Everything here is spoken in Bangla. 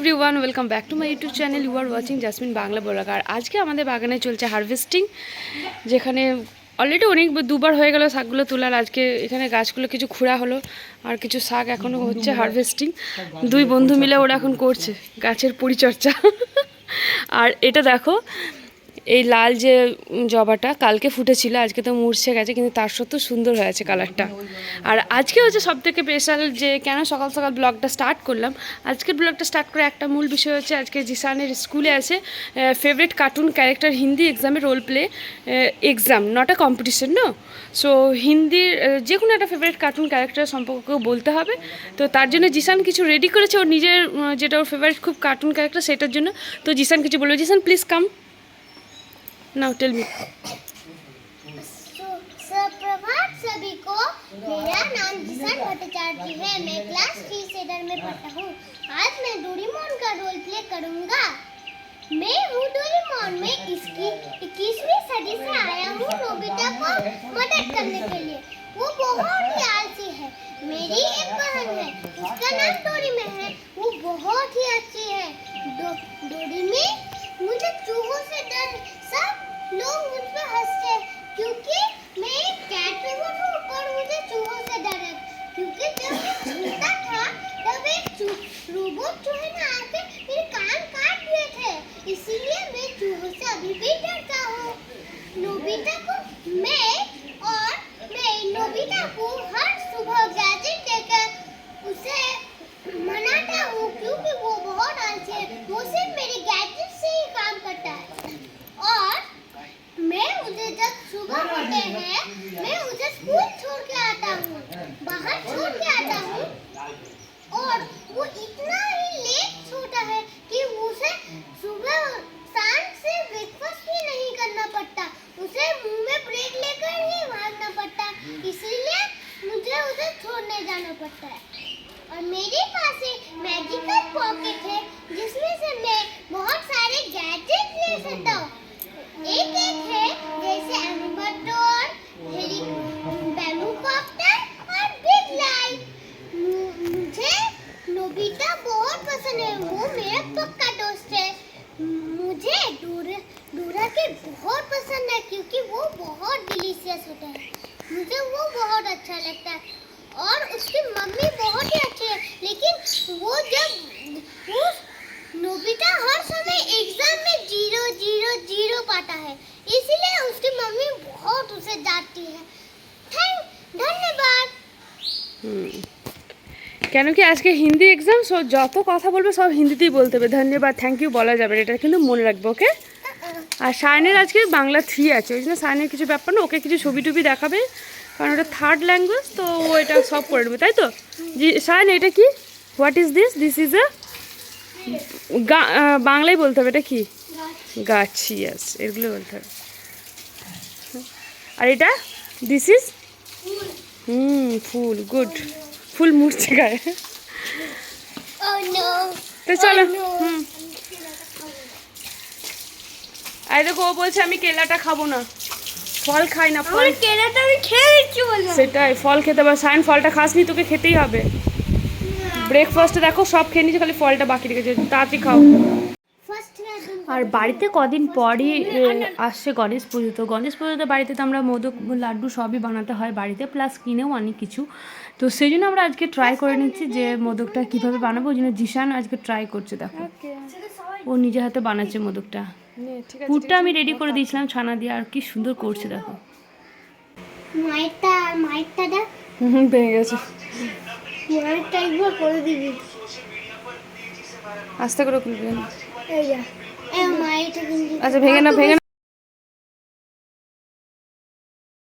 Everyone welcome back to my YouTube channel you are watching Jasmin Bangla বলাকার আর আজকে আমাদের বাগানে চলছে হারভেস্টিং যেখানে অলরেডি অনেক দুবার হয়ে গেল শাকগুলো তোলার। আজকে এখানে গাছগুলো কিছু খুঁড়া হলো, আর কিছু শাক এখনও হচ্ছে হারভেস্টিং দুই বন্ধু মিলে ওরা এখন করছে গাছের পরিচর্যা। আর এটা দেখো এই লাল যে জবাটা কালকে ফুটেছিল, আজকে তো মূর্ছে গেছে, কিন্তু তার সত্ত্বেও সুন্দর হয়েছে কালারটা। আর আজকে হচ্ছে সব থেকে স্পেশাল যে কেন সকাল সকাল ব্লগটা স্টার্ট করলাম, আজকের ব্লগটা স্টার্ট করে একটা মূল বিষয় হচ্ছে আজকে জিসানের স্কুলে আছে ফেভারিট কার্টুন ক্যারেক্টার হিন্দি এক্সামে role play exam not a competition no so হিন্দির যে কোনো একটা ফেভারিট কার্টুন ক্যারেক্টার সম্পর্কে বলতে হবে। তো তার জন্য জিসান কিছু রেডি করেছে, ওর নিজের যেটা ওর ফেভারিট খুব কার্টুন ক্যারেক্টার সেটার জন্য। তো জিসান কিছু বলবে, Zishan please come now tell me सुप्रभात सभी को। मेरा नाम जिसान भट्टाचार्य है। मैं क्लास थ्री सेडर में पढ़ता हूँ। आज मैं डोरीमोन का रोल प्ले करूँगा। मैं हूँ डोरीमोन। में इसकी इक्कीसवीं सदी से आया हूँ नोबिता को मदद करने के लिए। वो बहुत ही आलसी है। मेरी एक बहन है। उसका नाम डोरी में है। वो बहुत ही अच्छी है। डोरी में मुझे चूहों से डर No. पड़ता है। और मेरे पास एक मैजिकल पॉकेट है, जिसमें से मैं बहुत सारे गैजेट ले सकता हूँ। एक एक है, जैसे और बिग लाइट मुझे नोबिता बहुत पसंद है, वो मेरा पक्का दोस्त है। मुझे के बहुत पसंद है, क्योंकि वो बहुत डिलीशियस होता है। मुझे वो बहुत अच्छा लगता है। और उसकी मम्मी बहुत ही अच्छी है लेकिन वो जब वो नोबिता हर समय एग्जाम में जीरो जीरो जीरो पाता है इसीलिए उसकी मम्मी बहुत उसे डांटती है थैंक धन्यवाद কেন কি আজকে হিন্দি এক্সাম সো যত কথা বলবে সব হিন্দিতেই বলতে হবে ধন্যবাদ থ্যাংক ইউ বলা যাবে না, এটা কিন্তু মনে রাখবো ওকে আর সায়নের আজকে বাংলা থ্রি আছে ওই জন্য সায়নের কিছু ব্যাপার না ওকে কিছু ছবি টবি দেখাবে কারণ ওটা থার্ড ল্যাঙ্গুয়েজ তো ও এটা সব করে নেবে তাই তো? জি সায়ন এটা কি? What is this this is a বাংলায় বলতে হবে এটা কি? গাছ ইয়াস এগুলো বলতে হবে। আর এটা? দিস ইজ হুম ফুল গুড ফুল মুড়ছে গায়ে। Oh তো চলো Oh, হুম। আই দেখো ও বলছে আমি কেলাটা খাব না। ফল খাই না ফল কেনাটা আমি খেয়ে দিচ্ছি বললাম সেটাই ফল খেতে পার সাইন ফলটা খাসনি তোকে খেতেই হবে। ব্রেকফাস্টে দেখো সব খেয়ে নিচ্ছে খালি ফলটা বাকি রেখেছে। তাড়াতাড়ি খাও। আর বাড়িতে কদিন পরই আসছে গণেশ পুজো। তো গণেশ পুজোতে বাড়িতে তো আমরা মোদক লাড্ডু সবই বানাতে হয় বাড়িতে প্লাস কিনেও অনেক কিছু। তো সেই জন্য আমরা আজকে ট্রাই করে নিচ্ছি যে মোদকটা কীভাবে বানাবো ওই জন্য জিশান আজকে ট্রাই করছে দেখো। ও নিজে হাতে বানাচ্ছে মোদকটা। পুরটা আমি রেডি করে দিয়েছিলাম ছানা দিয়ে আর কি সুন্দর করছে দেখো। ভেঙে গেছে। করে দিবি। আস্তে করে আচ্ছা ভেঙে না ভেঙে না